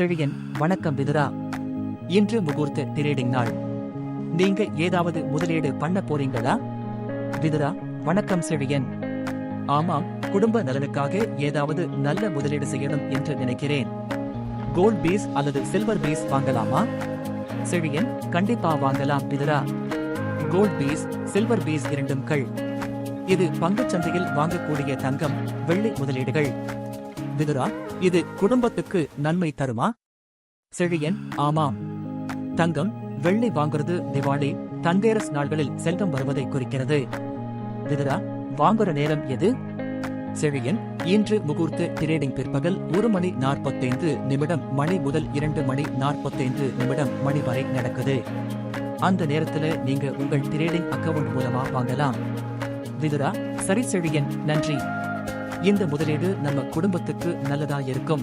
செழியன் வணக்கம் விதுரா. இன்று முகூர்த்த டிரேடிங் நாள். நீங்க ஏதாவது முதலீடு பண்ண போறீங்களா? விதுரா வணக்கம் செழியன் ஆமாம் குடும்ப நலனுக்காக ஏதாவது நல்ல முதலீடு செய்யணும் என்று நினைக்கிறேன். கோல்ட் பீஸ் அல்லது சில்வர் பீஸ் வாங்கலாமா? செழியன் கண்டிப்பா வாங்கலாம் Vidhura. Gold piece silver piece இரண்டும் கள் இது பங்குச் சந்தையில் வாங்கக்கூடிய தங்கம் வெள்ளி முதலீடுகள். விதுரா இது குடும்பத்துக்கு நன்மை தருமா? செழியன் ஆமாம். தங்கம் வெள்ளி வாங்குறது திவாலி தந்தேரஸ் நாள்களில் செல்வம் வருவதை குறிக்கிறது. விதுரா வாங்குற நேரம் எது? செழியன் இன்று முகூர்த்த டிரேடிங் பிற்பகல் ஒரு மணி நாற்பத்தைந்து நிமிடம் மணி முதல் இரண்டு மணி நாற்பத்தைந்து நிமிடம் மணி வரை நடக்குது. அந்த நேரத்துல நீங்க உங்கள் டிரேடிங் அக்கவுண்ட் மூலமா வாங்கலாம். விதுரா சரி செழியன் நன்றி. இந்த முதலீடு நம்ம குடும்பத்துக்கு நல்லதா இருக்கும்.